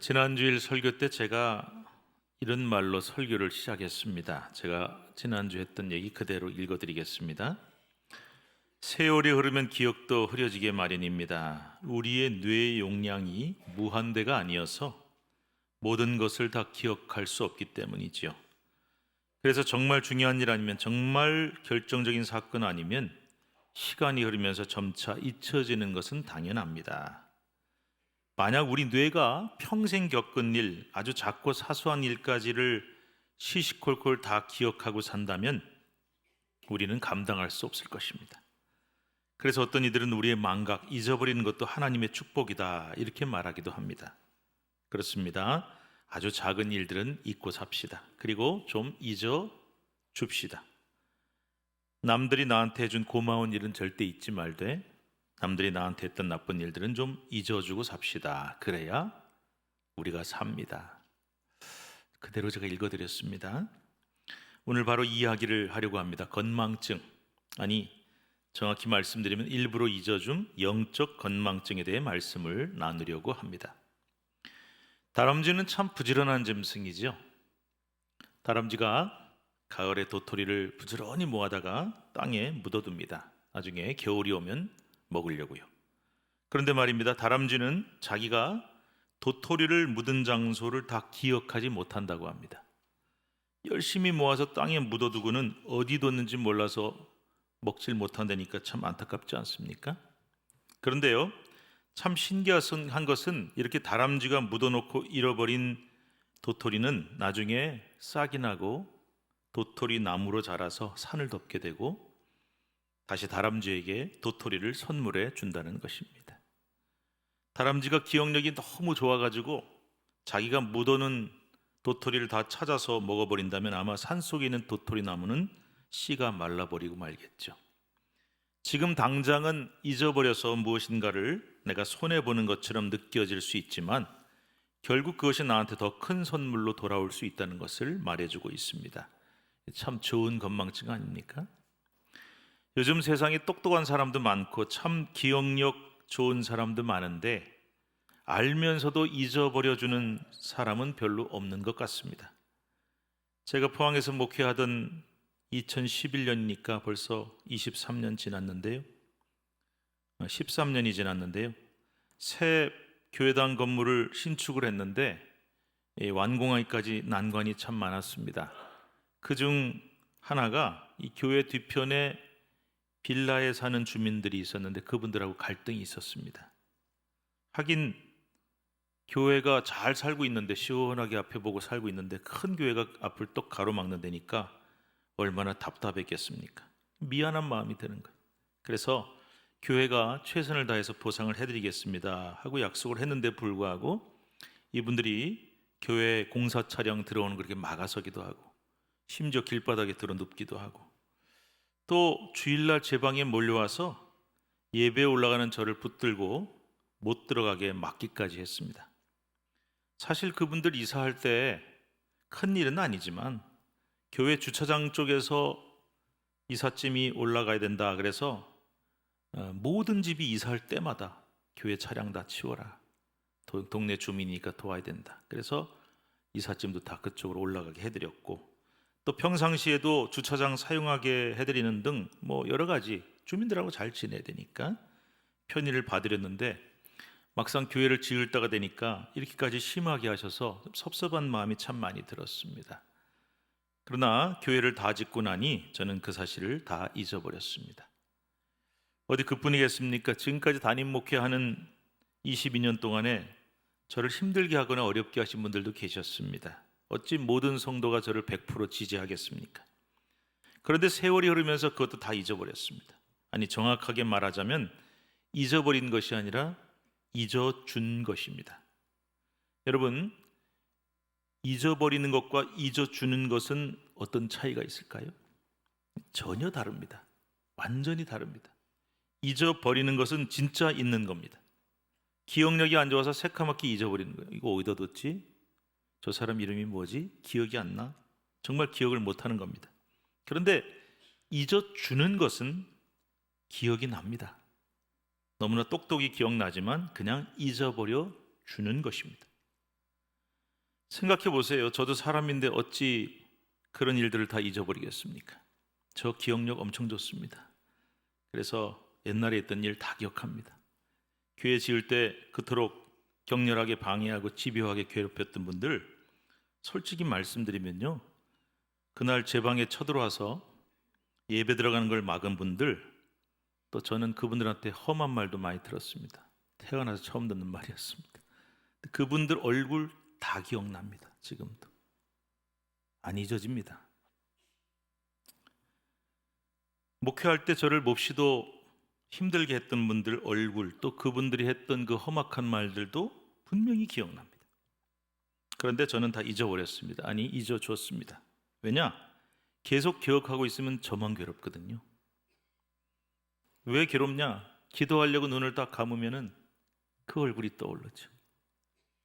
지난주일 설교 때 제가 이런 말로 설교를 시작했습니다. 제가 지난주 했던 얘기 그대로 읽어드리겠습니다. 세월이 흐르면 기억도 흐려지게 마련입니다. 우리의 뇌 용량이 무한대가 아니어서 모든 것을 다 기억할 수 없기 때문이지요. 그래서 정말 중요한 일 아니면 정말 결정적인 사건 아니면 시간이 흐르면서 점차 잊혀지는 것은 당연합니다. 만약 우리 뇌가 평생 겪은 일, 아주 작고 사소한 일까지를 시시콜콜 다 기억하고 산다면 우리는 감당할 수 없을 것입니다. 그래서 어떤 이들은 우리의 망각, 잊어버리는 것도 하나님의 축복이다 이렇게 말하기도 합니다. 그렇습니다. 아주 작은 일들은 잊고 삽시다. 그리고 좀 잊어 줍시다. 남들이 나한테 해준 고마운 일은 절대 잊지 말되 남들이 나한테 했던 나쁜 일들은 좀 잊어주고 삽시다. 그래야 우리가 삽니다. 그대로 제가 읽어드렸습니다. 오늘 바로 이 이야기를 하려고 합니다. 건망증 아니 정확히 말씀드리면 일부러 잊어줌 영적 건망증에 대해 말씀을 나누려고 합니다. 다람쥐는 참 부지런한 짐승이죠. 다람쥐가 가을에 도토리를 부지런히 모아다가 땅에 묻어둡니다. 나중에 겨울이 오면 먹으려고요. 그런데 말입니다. 다람쥐는 자기가 도토리를 묻은 장소를 다 기억하지 못한다고 합니다. 열심히 모아서 땅에 묻어두고는 어디 뒀는지 몰라서 먹질 못한다니까 참 안타깝지 않습니까? 그런데요, 참 신기한 것은 이렇게 다람쥐가 묻어놓고 잃어버린 도토리는 나중에 싹이 나고 도토리 나무로 자라서 산을 덮게 되고 다시 다람쥐에게 도토리를 선물해 준다는 것입니다. 다람쥐가 기억력이 너무 좋아가지고 자기가 묻어놓은 도토리를 다 찾아서 먹어버린다면 아마 산 속에 있는 도토리 나무는 씨가 말라버리고 말겠죠. 지금 당장은 잊어버려서 무엇인가를 내가 손해보는 것처럼 느껴질 수 있지만 결국 그것이 나한테 더 큰 선물로 돌아올 수 있다는 것을 말해주고 있습니다. 참 좋은 건망증 아닙니까? 요즘 세상에 똑똑한 사람도 많고 참 기억력 좋은 사람도 많은데 알면서도 잊어버려주는 사람은 별로 없는 것 같습니다. 제가 포항에서 목회하던 2011년이니까 벌써 23년 지났는데요. 13년이 지났는데요. 새 교회당 건물을 신축을 했는데 완공하기까지 난관이 참 많았습니다. 그 중 하나가 이 교회 뒤편에 빌라에 사는 주민들이 있었는데 그분들하고 갈등이 있었습니다. 하긴 교회가 잘 살고 있는데 시원하게 앞에 보고 살고 있는데 큰 교회가 앞을 똑 가로막는 데니까 얼마나 답답했겠습니까? 미안한 마음이 드는 거예요. 그래서 교회가 최선을 다해서 보상을 해드리겠습니다 하고 약속을 했는데 불구하고 이분들이 교회 공사 차량 들어오는 걸 이렇게 막아서기도 하고 심지어 길바닥에 들어 눕기도 하고 또 주일날 제 방에 몰려와서 예배에 올라가는 저를 붙들고 못 들어가게 막기까지 했습니다. 사실 그분들 이사할 때 큰 일은 아니지만 교회 주차장 쪽에서 이삿짐이 올라가야 된다. 그래서 어, 모든 집이 이사할 때마다 교회 차량 다 치워라. 동네 주민이니까 도와야 된다. 그래서 이삿짐도 다 그쪽으로 올라가게 해드렸고 또 평상시에도 주차장 사용하게 해드리는 등 뭐 여러 가지 주민들하고 잘 지내야 되니까 편의를 봐드렸는데 막상 교회를 지을 때가 되니까 이렇게까지 심하게 하셔서 섭섭한 마음이 참 많이 들었습니다. 그러나 교회를 다 짓고 나니 저는 그 사실을 다 잊어버렸습니다. 어디 그뿐이겠습니까? 지금까지 담임 목회하는 22년 동안에 저를 힘들게 하거나 어렵게 하신 분들도 계셨습니다. 어찌 모든 성도가 저를 100% 지지하겠습니까? 그런데 세월이 흐르면서 그것도 다 잊어버렸습니다. 아니 정확하게 말하자면 잊어버린 것이 아니라 잊어준 것입니다. 여러분 잊어버리는 것과 잊어주는 것은 어떤 차이가 있을까요? 전혀 다릅니다. 완전히 다릅니다. 잊어버리는 것은 진짜 있는 겁니다. 기억력이 안 좋아서 새카맣게 잊어버리는 거예요. 이거 어디다 뒀지? 저 사람 이름이 뭐지? 기억이 안 나? 정말 기억을 못 하는 겁니다. 그런데 잊어주는 것은 기억이 납니다. 너무나 똑똑히 기억나지만 그냥 잊어버려 주는 것입니다. 생각해 보세요. 저도 사람인데 어찌 그런 일들을 다 잊어버리겠습니까? 저 기억력 엄청 좋습니다. 그래서 옛날에 했던 일 다 기억합니다. 교회 지을 때 그토록 격렬하게 방해하고 집요하게 괴롭혔던 분들 솔직히 말씀드리면요. 그날 제 방에 쳐들어와서 예배 들어가는 걸 막은 분들 또 저는 그분들한테 험한 말도 많이 들었습니다. 태어나서 처음 듣는 말이었습니다. 그분들 얼굴 다 기억납니다. 지금도 안 잊어집니다. 목회할 때 저를 몹시도 힘들게 했던 분들 얼굴 또 그분들이 했던 그 험악한 말들도 분명히 기억납니다. 그런데 저는 다 잊어버렸습니다. 아니 잊어줬습니다. 왜냐? 계속 기억하고 있으면 저만 괴롭거든요. 왜 괴롭냐? 기도하려고 눈을 딱 감으면은 그 얼굴이 떠오르죠.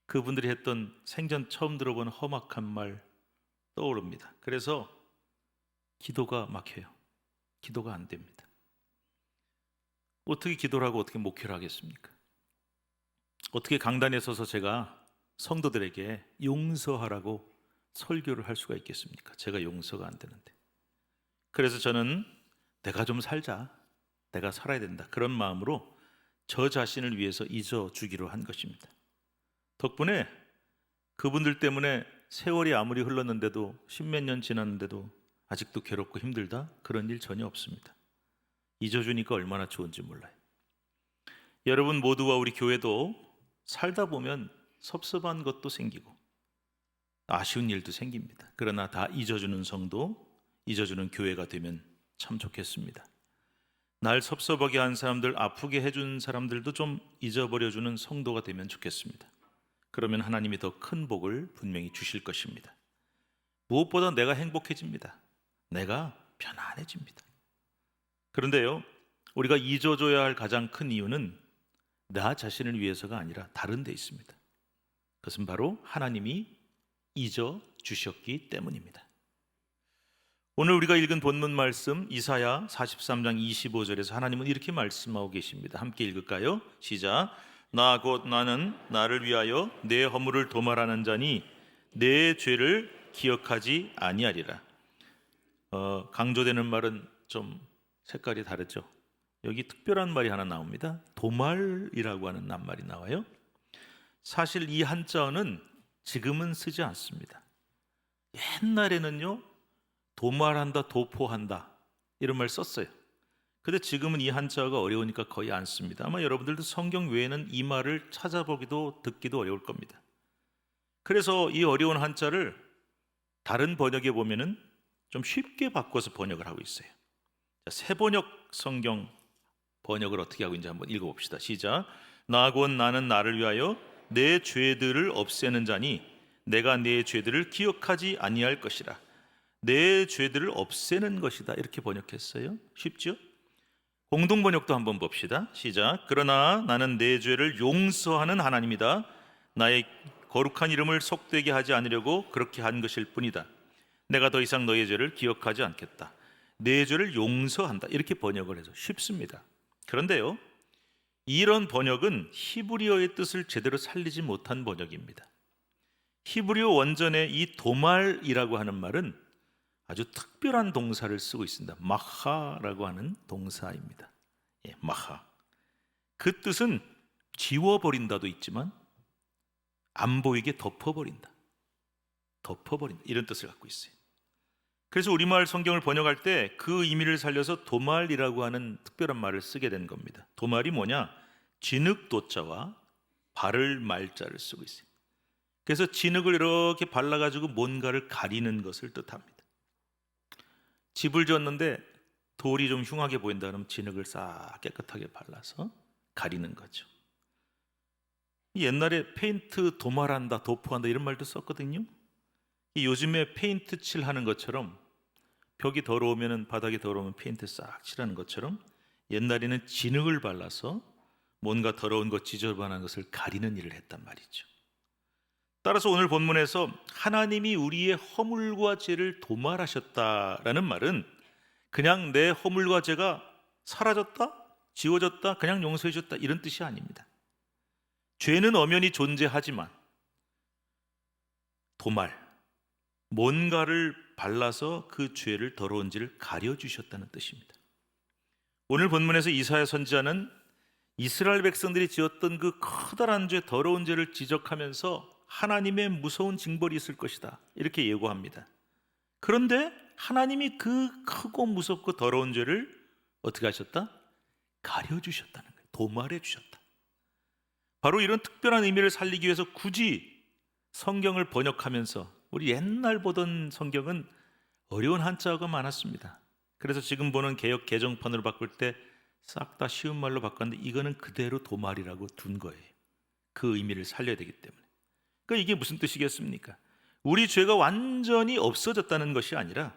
그분들이 했던 생전 처음 들어본 험악한 말 떠오릅니다. 그래서 기도가 막혀요. 기도가 안 됩니다. 어떻게 기도를 하고 어떻게 목회를 하겠습니까? 어떻게 강단에 서서 제가 성도들에게 용서하라고 설교를 할 수가 있겠습니까? 제가 용서가 안 되는데. 그래서 저는 내가 좀 살자. 내가 살아야 된다. 그런 마음으로 저 자신을 위해서 잊어 주기로 한 것입니다. 덕분에 그분들 때문에 세월이 아무리 흘렀는데도 십몇 년 지났는데도 아직도 괴롭고 힘들다? 그런 일 전혀 없습니다. 잊어주니까 얼마나 좋은지 몰라요. 여러분 모두와 우리 교회도 살다 보면 섭섭한 것도 생기고 아쉬운 일도 생깁니다. 그러나 다 잊어주는 성도, 잊어주는 교회가 되면 참 좋겠습니다. 날 섭섭하게 한 사람들, 아프게 해준 사람들도 좀 잊어버려주는 성도가 되면 좋겠습니다. 그러면 하나님이 더 큰 복을 분명히 주실 것입니다. 무엇보다 내가 행복해집니다. 내가 편안해집니다. 그런데요, 우리가 잊어줘야 할 가장 큰 이유는 나 자신을 위해서가 아니라 다른 데 있습니다. 그것은 바로 하나님이 잊어 주셨기 때문입니다. 오늘 우리가 읽은 본문 말씀 이사야 43장 25절에서 하나님은 이렇게 말씀하고 계십니다. 함께 읽을까요? 시작. 나 곧 나는 나를 위하여 내 허물을 도말하는 자니 내 죄를 기억하지 아니하리라. 어, 강조되는 말은 좀 색깔이 다르죠. 여기 특별한 말이 하나 나옵니다. 도말이라고 하는 낱말이 나와요. 사실 이 한자어는 지금은 쓰지 않습니다. 옛날에는요, 도말한다, 도포한다 이런 말 썼어요. 근데 지금은 이 한자어가 어려우니까 거의 안 씁니다. 아마 여러분들도 성경 외에는 이 말을 찾아보기도 듣기도 어려울 겁니다. 그래서 이 어려운 한자를 다른 번역에 보면은 좀 쉽게 바꿔서 번역을 하고 있어요. 자, 새 번역 성경 번역을 어떻게 하고 있는지 한번 읽어봅시다. 시작. 나곧 나는 나를 위하여 내 죄들을 없애는 자니 내가 내 죄들을 기억하지 아니할 것이라. 내 죄들을 없애는 것이다. 이렇게 번역했어요. 쉽죠? 공동 번역도 한번 봅시다. 시작. 그러나 나는 내 죄를 용서하는 하나님이다. 나의 거룩한 이름을 속되게 하지 않으려고 그렇게 한 것일 뿐이다. 내가 더 이상 너의 죄를 기억하지 않겠다. 내 죄를 용서한다. 이렇게 번역을 해서 쉽습니다. 그런데요. 이런 번역은 히브리어의 뜻을 제대로 살리지 못한 번역입니다. 히브리어 원전의 이 도말이라고 하는 말은 아주 특별한 동사를 쓰고 있습니다. 마하라고 하는 동사입니다. 예, 마하. 그 뜻은 지워버린다도 있지만 안 보이게 덮어버린다. 덮어버린다. 이런 뜻을 갖고 있어요. 그래서 우리말 성경을 번역할 때 그 의미를 살려서 도말이라고 하는 특별한 말을 쓰게 된 겁니다. 도말이 뭐냐? 진흙 도자와 발을 말자를 쓰고 있어요. 그래서 진흙을 이렇게 발라가지고 뭔가를 가리는 것을 뜻합니다. 집을 지었는데 돌이 좀 흉하게 보인다 그러면 진흙을 싹 깨끗하게 발라서 가리는 거죠. 옛날에 페인트 도말한다, 도포한다 이런 말도 썼거든요. 요즘에 페인트 칠하는 것처럼 벽이 더러우면 바닥이 더러우면 페인트 싹 칠하는 것처럼 옛날에는 진흙을 발라서 뭔가 더러운 것 지저분한 것을 가리는 일을 했단 말이죠. 따라서 오늘 본문에서 하나님이 우리의 허물과 죄를 도말하셨다라는 말은 그냥 내 허물과 죄가 사라졌다, 지워졌다, 그냥 용서해 줬다 이런 뜻이 아닙니다. 죄는 엄연히 존재하지만 도말, 뭔가를 발라서 그 죄를 더러운지를 가려 주셨다는 뜻입니다. 오늘 본문에서 이사야 선지자는 이스라엘 백성들이 지었던 그 커다란 죄, 더러운 죄를 지적하면서 하나님의 무서운 징벌이 있을 것이다. 이렇게 예고합니다. 그런데 하나님이 그 크고 무섭고 더러운 죄를 어떻게 하셨다? 가려 주셨다는 거예요. 도말해 주셨다. 바로 이런 특별한 의미를 살리기 위해서 굳이 성경을 번역하면서 우리 옛날 보던 성경은 어려운 한자어가 많았습니다. 그래서 지금 보는 개혁 개정판으로 바꿀 때 싹 다 쉬운 말로 바꿨는데 이거는 그대로 도말이라고 둔 거예요. 그 의미를 살려야 되기 때문에. 그러니까 이게 무슨 뜻이겠습니까? 우리 죄가 완전히 없어졌다는 것이 아니라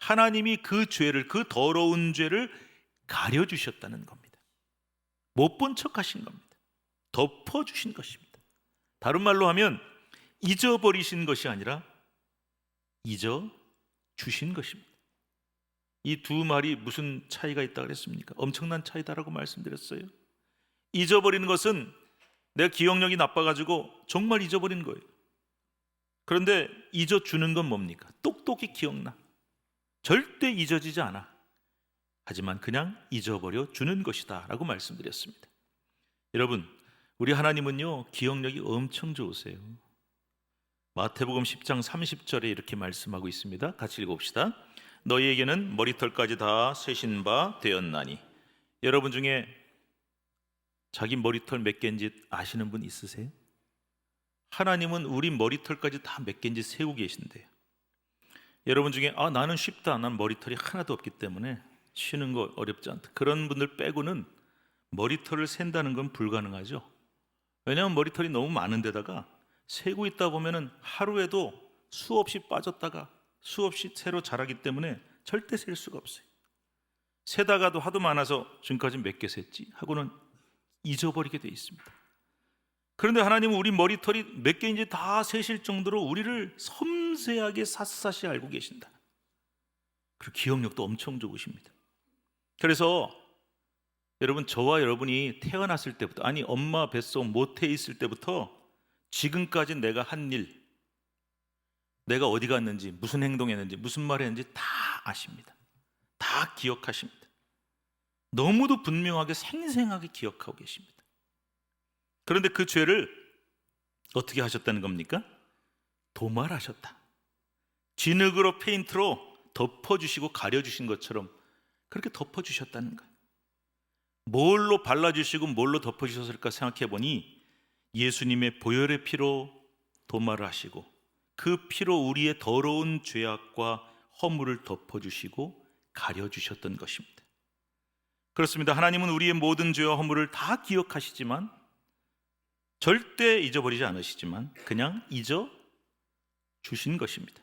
하나님이 그 죄를 그 더러운 죄를 가려 주셨다는 겁니다. 못 본 척 하신 겁니다. 덮어 주신 것입니다. 다른 말로 하면 잊어버리신 것이 아니라 잊어 주신 것입니다. 이 두 말이 무슨 차이가 있다 그랬습니까? 엄청난 차이다라고 말씀드렸어요. 잊어버리는 것은 내가 기억력이 나빠가지고 정말 잊어버린 거예요. 그런데 잊어주는 건 뭡니까? 똑똑히 기억나. 절대 잊어지지 않아. 하지만 그냥 잊어버려 주는 것이다. 라고 말씀드렸습니다. 여러분, 우리 하나님은요, 기억력이 엄청 좋으세요. 마태복음 10장 30절에 이렇게 말씀하고 있습니다. 같이 읽어봅시다. 너희에게는 머리털까지 다 세신 바 되었나니. 여러분 중에 자기 머리털 몇 개인지 아시는 분 있으세요? 하나님은 우리 머리털까지 다 몇 개인지 세우고 계신데요. 여러분 중에 아 나는 쉽다. 난 머리털이 하나도 없기 때문에 쉬는 거 어렵지 않다. 그런 분들 빼고는 머리털을 센다는 건 불가능하죠. 왜냐하면 머리털이 너무 많은데다가 세고 있다 보면은 하루에도 수없이 빠졌다가 수없이 새로 자라기 때문에 절대 셀 수가 없어요. 세다가도 하도 많아서 지금까지 몇 개 셌지 하고는 잊어버리게 돼 있습니다. 그런데 하나님은 우리 머리털이 몇 개인지 다 세실 정도로 우리를 섬세하게 샅샅이 알고 계신다. 그리고 기억력도 엄청 좋으십니다. 그래서 여러분 저와 여러분이 태어났을 때부터 아니 엄마 뱃속 모태에 있을 때부터 지금까지 내가 한 일, 내가 어디 갔는지, 무슨 행동했는지, 무슨 말 했는지 다 아십니다. 다 기억하십니다. 너무도 분명하게 생생하게 기억하고 계십니다. 그런데 그 죄를 어떻게 하셨다는 겁니까? 도말하셨다. 진흙으로 페인트로 덮어주시고 가려주신 것처럼 그렇게 덮어주셨다는 거예요. 뭘로 발라주시고 뭘로 덮어주셨을까 생각해 보니 예수님의 보혈의 피로 도말을 하시고 그 피로 우리의 더러운 죄악과 허물을 덮어주시고 가려주셨던 것입니다. 그렇습니다. 하나님은 우리의 모든 죄와 허물을 다 기억하시지만 절대 잊어버리지 않으시지만 그냥 잊어 주신 것입니다.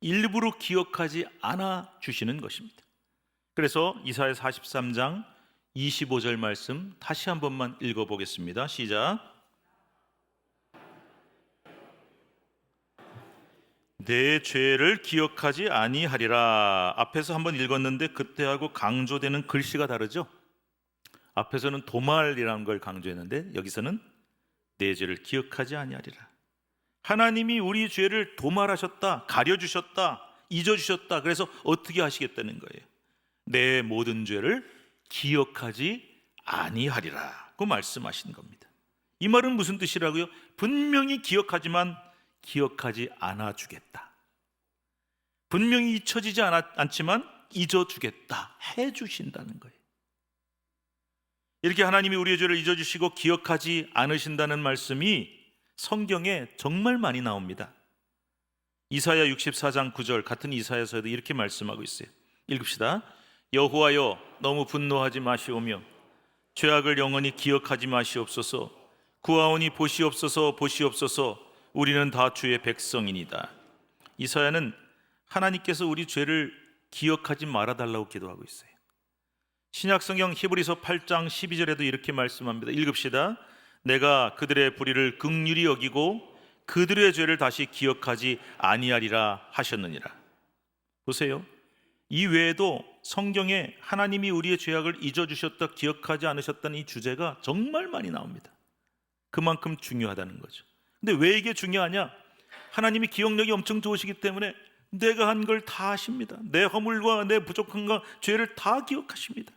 일부러 기억하지 않아 주시는 것입니다. 그래서 이사야 43장 25절 말씀 다시 한 번만 읽어 보겠습니다. 시작. 내 죄를 기억하지 아니하리라. 앞에서 한번 읽었는데 그때하고 강조되는 글씨가 다르죠. 앞에서는 도말이라는 걸 강조했는데 여기서는 내 죄를 기억하지 아니하리라. 하나님이 우리 죄를 도말하셨다, 가려 주셨다, 잊어 주셨다. 그래서 어떻게 하시겠다는 거예요? 내 모든 죄를 기억하지 아니하리라고 말씀하신 겁니다. 이 말은 무슨 뜻이라고요? 분명히 기억하지만 기억하지 않아 주겠다. 분명히 잊혀지지 않지만 잊어 주겠다. 해 주신다는 거예요. 이렇게 하나님이 우리의 죄를 잊어 주시고 기억하지 않으신다는 말씀이 성경에 정말 많이 나옵니다. 이사야 64장 9절 같은 이사야서에도 이렇게 말씀하고 있어요. 읽읍시다. 여호와여 너무 분노하지 마시오며 죄악을 영원히 기억하지 마시옵소서. 구하오니 보시옵소서 보시옵소서. 우리는 다 주의 백성이니다. 이사야는 하나님께서 우리 죄를 기억하지 말아 달라고 기도하고 있어요. 신약 성경 히브리서 8장 12절에도 이렇게 말씀합니다. 읽읍시다. 내가 그들의 불의를 극률히 여기고 그들의 죄를 다시 기억하지 아니하리라 하셨느니라. 보세요. 이 외에도 성경에 하나님이 우리의 죄악을 잊어 주셨다 기억하지 않으셨다는 이 주제가 정말 많이 나옵니다. 그만큼 중요하다는 거죠. 근데 왜 이게 중요하냐? 하나님이 기억력이 엄청 좋으시기 때문에 내가 한 걸 다 아십니다. 내 허물과 내 부족함과 죄를 다 기억하십니다.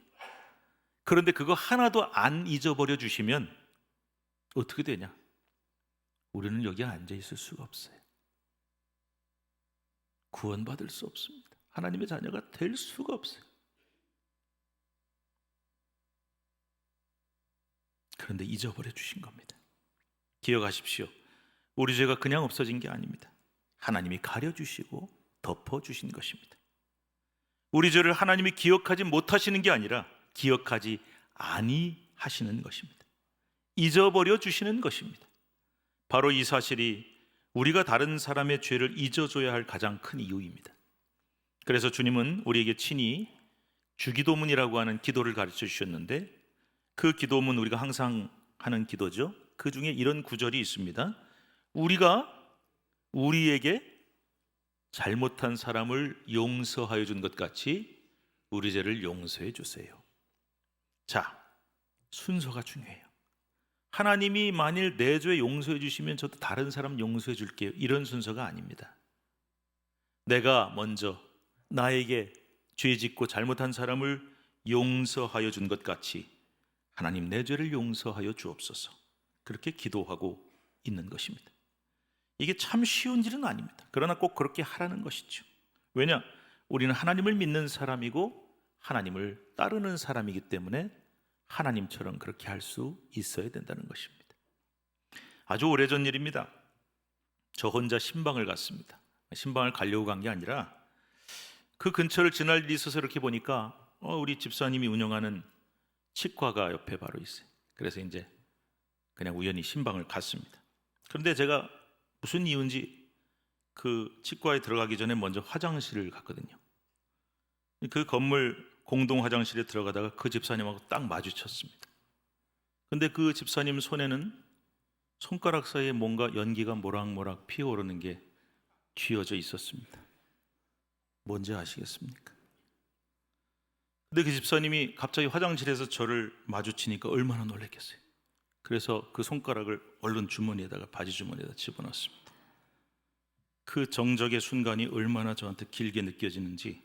그런데 그거 하나도 안 잊어버려 주시면 어떻게 되냐? 우리는 여기 앉아 있을 수가 없어요. 구원받을 수 없습니다. 하나님의 자녀가 될 수가 없어요. 그런데 잊어버려 주신 겁니다. 기억하십시오. 우리 죄가 그냥 없어진 게 아닙니다. 하나님이 가려 주시고 덮어 주신 것입니다. 우리 죄를 하나님이 기억하지 못하시는 게 아니라 기억하지 아니하시는 것입니다. 잊어버려 주시는 것입니다. 바로 이 사실이 우리가 다른 사람의 죄를 잊어줘야 할 가장 큰 이유입니다. 그래서 주님은 우리에게 친히 주기도문이라고 하는 기도를 가르쳐 주셨는데 그 기도문 우리가 항상 하는 기도죠. 그 중에 이런 구절이 있습니다. 우리가 우리에게 잘못한 사람을 용서하여 준 것 같이 우리 죄를 용서해 주세요. 자, 순서가 중요해요. 하나님이 만일 내 죄 용서해 주시면 저도 다른 사람 용서해 줄게요. 이런 순서가 아닙니다. 내가 먼저 나에게 죄 짓고 잘못한 사람을 용서하여 준 것 같이 하나님 내 죄를 용서하여 주옵소서. 그렇게 기도하고 있는 것입니다. 이게 참 쉬운 일은 아닙니다. 그러나 꼭 그렇게 하라는 것이죠. 왜냐? 우리는 하나님을 믿는 사람이고 하나님을 따르는 사람이기 때문에 하나님처럼 그렇게 할 수 있어야 된다는 것입니다. 아주 오래전 일입니다. 저 혼자 신방을 갔습니다. 신방을 가려고 간 게 아니라 그 근처를 지날 일이 있어서 이렇게 보니까 어, 우리 집사님이 운영하는 치과가 옆에 바로 있어요. 그래서 이제 그냥 우연히 신방을 갔습니다. 그런데 제가 무슨 이유인지 그 치과에 들어가기 전에 먼저 화장실을 갔거든요. 그 건물 공동 화장실에 들어가다가 그 집사님하고 딱 마주쳤습니다. 근데 그 집사님 손에는 손가락 사이에 뭔가 연기가 모락모락 피어오르는 게 쥐어져 있었습니다. 뭔지 아시겠습니까? 근데 그 집사님이 갑자기 화장실에서 저를 마주치니까 얼마나 놀랐겠어요. 그래서 그 손가락을 얼른 주머니에다가 바지 주머니에다 집어넣었습니다. 그 정적의 순간이 얼마나 저한테 길게 느껴지는지.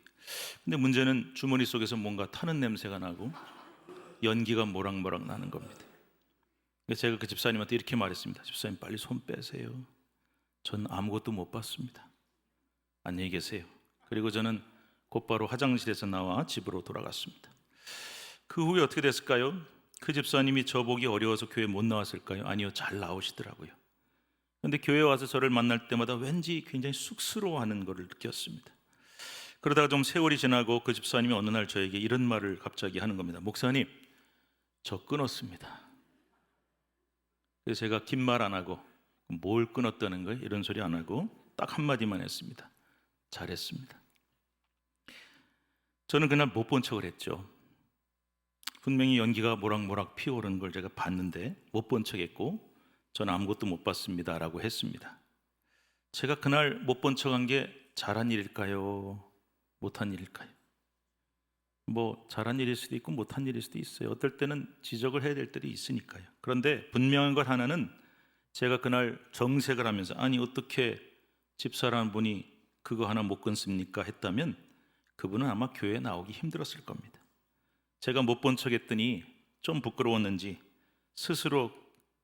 근데 문제는 주머니 속에서 뭔가 타는 냄새가 나고 연기가 모락모락 나는 겁니다. 그래서 제가 그 집사님한테 이렇게 말했습니다. 집사님 빨리 손 빼세요. 전 아무것도 못 봤습니다. 안녕히 계세요. 그리고 저는 곧바로 화장실에서 나와 집으로 돌아갔습니다. 그 후에 어떻게 됐을까요? 그 집사님이 저 보기 어려워서 교회 못 나왔을까요? 아니요, 잘 나오시더라고요. 근데 교회 와서 저를 만날 때마다 왠지 굉장히 쑥스러워하는 것을 느꼈습니다. 그러다가 좀 세월이 지나고 그 집사님이 어느 날 저에게 이런 말을 갑자기 하는 겁니다. 목사님, 저 끊었습니다. 그래서 제가 긴 말 안 하고 뭘 끊었다는 거예요? 이런 소리 안 하고 딱 한마디만 했습니다. 잘했습니다. 저는 그날 못 본 척을 했죠. 분명히 연기가 모락모락 피어오르는 걸 제가 봤는데 못 본 척했고 저는 아무것도 못 봤습니다 라고 했습니다. 제가 그날 못 본 척한 게 잘한 일일까요? 못한 일일까요? 뭐 잘한 일일 수도 있고 못한 일일 수도 있어요. 어떨 때는 지적을 해야 될 때도 있으니까요. 그런데 분명한 것 하나는 제가 그날 정색을 하면서 아니 어떻게 집사라는 분이 그거 하나 못 끊습니까? 했다면 그분은 아마 교회에 나오기 힘들었을 겁니다. 제가 못 본 척했더니 좀 부끄러웠는지 스스로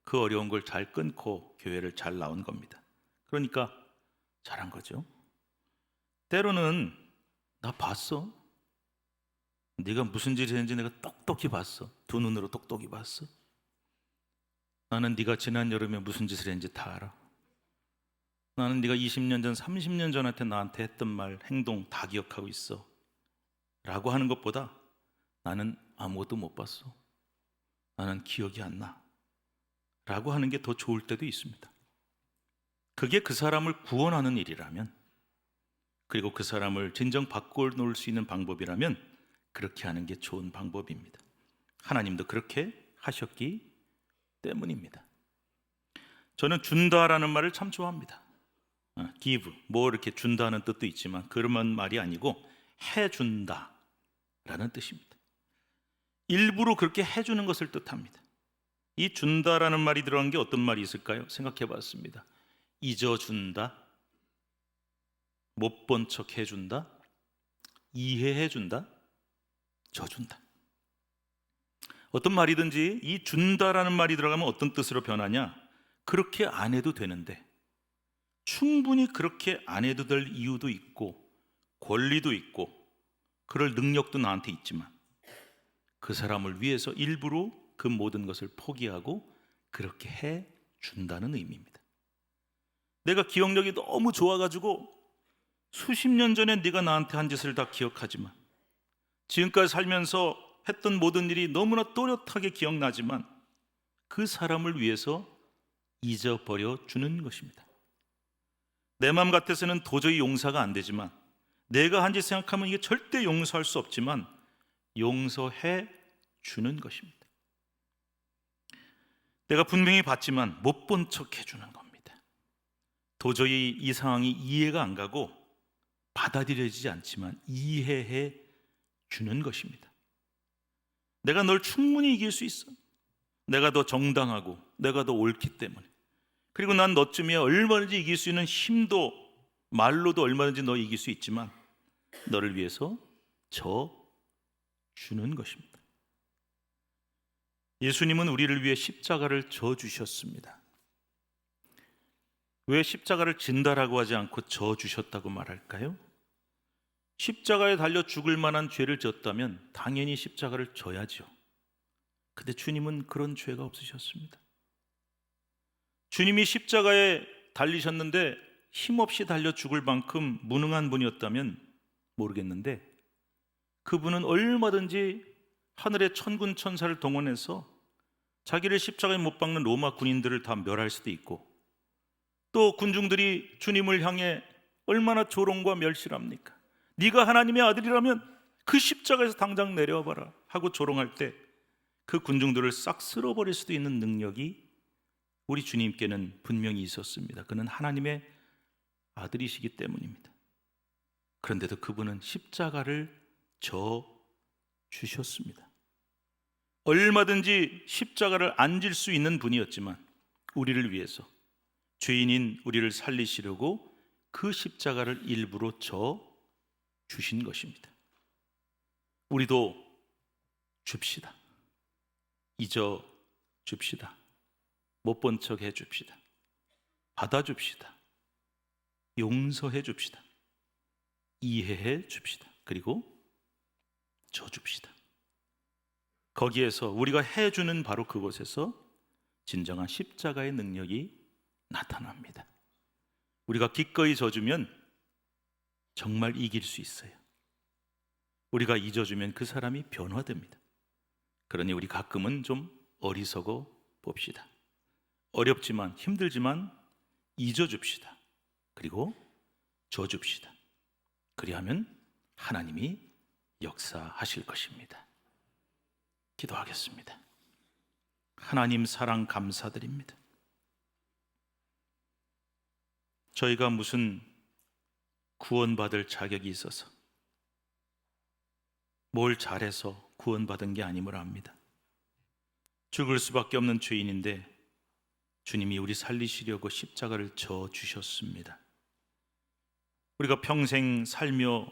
그 어려운 걸 잘 끊고 교회를 잘 나온 겁니다. 그러니까 잘한 거죠. 때로는 나 봤어. 네가 무슨 짓을 했는지 내가 똑똑히 봤어. 두 눈으로 똑똑히 봤어. 나는 네가 지난 여름에 무슨 짓을 했는지 다 알아. 나는 네가 20년 전, 30년 전한테 나한테 했던 말, 행동 다 기억하고 있어. 라고 하는 것보다 나는 아무것도 못 봤어. 나는 기억이 안 나. 라고 하는 게 더 좋을 때도 있습니다. 그게 그 사람을 구원하는 일이라면, 그리고 그 사람을 진정 바꿔 놓을 수 있는 방법이라면, 그렇게 하는 게 좋은 방법입니다. 하나님도 그렇게 하셨기 때문입니다. 저는 준다라는 말을 참 좋아합니다. 어, give, 뭐 이렇게 준다는 뜻도 있지만 그런 말이 아니고 해준다라는 뜻입니다. 일부러 그렇게 해주는 것을 뜻합니다. 이 준다라는 말이 들어간 게 어떤 말이 있을까요? 생각해 봤습니다. 잊어준다, 못 본 척 해준다, 이해해 준다, 져준다. 어떤 말이든지 이 준다라는 말이 들어가면 어떤 뜻으로 변하냐? 그렇게 안 해도 되는데 충분히 그렇게 안 해도 될 이유도 있고 권리도 있고 그럴 능력도 나한테 있지만 그 사람을 위해서 일부러 그 모든 것을 포기하고 그렇게 해 준다는 의미입니다. 내가 기억력이 너무 좋아가지고 수십 년 전에 네가 나한테 한 짓을 다 기억하지만 지금까지 살면서 했던 모든 일이 너무나 또렷하게 기억나지만 그 사람을 위해서 잊어버려 주는 것입니다. 내 마음 같아서는 도저히 용서가 안 되지만 내가 한 짓 생각하면 이게 절대 용서할 수 없지만 용서해 주는 것입니다. 내가 분명히 봤지만 못 본 척 해주는 겁니다. 도저히 이 상황이 이해가 안 가고 받아들여지지 않지만 이해해 주는 것입니다. 내가 널 충분히 이길 수 있어. 내가 더 정당하고 내가 더 옳기 때문에. 그리고 난 너쯤이야 얼마든지 이길 수 있는 힘도 말로도 얼마든지 너 이길 수 있지만 너를 위해서 저 주는 것입니다. 예수님은 우리를 위해 십자가를 져 주셨습니다. 왜 십자가를 진다라고 하지 않고 져 주셨다고 말할까요? 십자가에 달려 죽을 만한 죄를 졌다면 당연히 십자가를 져야죠. 근데 주님은 그런 죄가 없으셨습니다. 주님이 십자가에 달리셨는데 힘없이 달려 죽을 만큼 무능한 분이었다면 모르겠는데 그분은 얼마든지 하늘의 천군 천사를 동원해서 자기를 십자가에 못 박는 로마 군인들을 다 멸할 수도 있고 또 군중들이 주님을 향해 얼마나 조롱과 멸시합니까? 네가 하나님의 아들이라면 그 십자가에서 당장 내려와 봐라 하고 조롱할 때 그 군중들을 싹 쓸어버릴 수도 있는 능력이 우리 주님께는 분명히 있었습니다. 그는 하나님의 아들이시기 때문입니다. 그런데도 그분은 십자가를 져 주셨습니다. 얼마든지 십자가를 앉을 수 있는 분이었지만 우리를 위해서 죄인인 우리를 살리시려고 그 십자가를 일부러 져 주신 것입니다. 우리도 줍시다. 잊어 줍시다. 못 본 척 해 줍시다. 받아 줍시다. 용서해 줍시다. 이해해 줍시다. 그리고 줘 줍시다. 거기에서 우리가 해 주는 바로 그곳에서 진정한 십자가의 능력이 나타납니다. 우리가 기꺼이 져주면 정말 이길 수 있어요. 우리가 잊어주면 그 사람이 변화됩니다. 그러니 우리 가끔은 좀 어리석어 봅시다. 어렵지만 힘들지만 잊어줍시다. 그리고 줘줍시다. 그리하면 하나님이 역사하실 것입니다. 기도하겠습니다. 하나님 사랑 감사드립니다. 저희가 무슨 구원받을 자격이 있어서 뭘 잘해서 구원받은 게 아님을 압니다. 죽을 수밖에 없는 죄인인데 주님이 우리 살리시려고 십자가를 져 주셨습니다. 우리가 평생 살며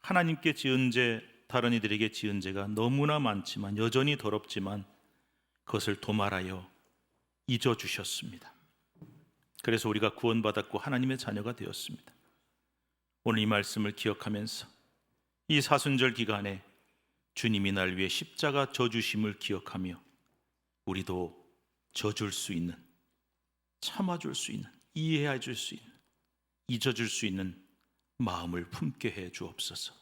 하나님께 지은 죄, 다른 이들에게 지은 죄가 너무나 많지만 여전히 더럽지만 그것을 도말하여 잊어 주셨습니다. 그래서 우리가 구원받았고 하나님의 자녀가 되었습니다. 오늘 이 말씀을 기억하면서 이 사순절 기간에 주님이 날 위해 십자가 져주심을 기억하며 우리도 져줄 수 있는 참아줄 수 있는 이해해 줄 수 있는 잊어줄 수 있는 마음을 품게 해 주옵소서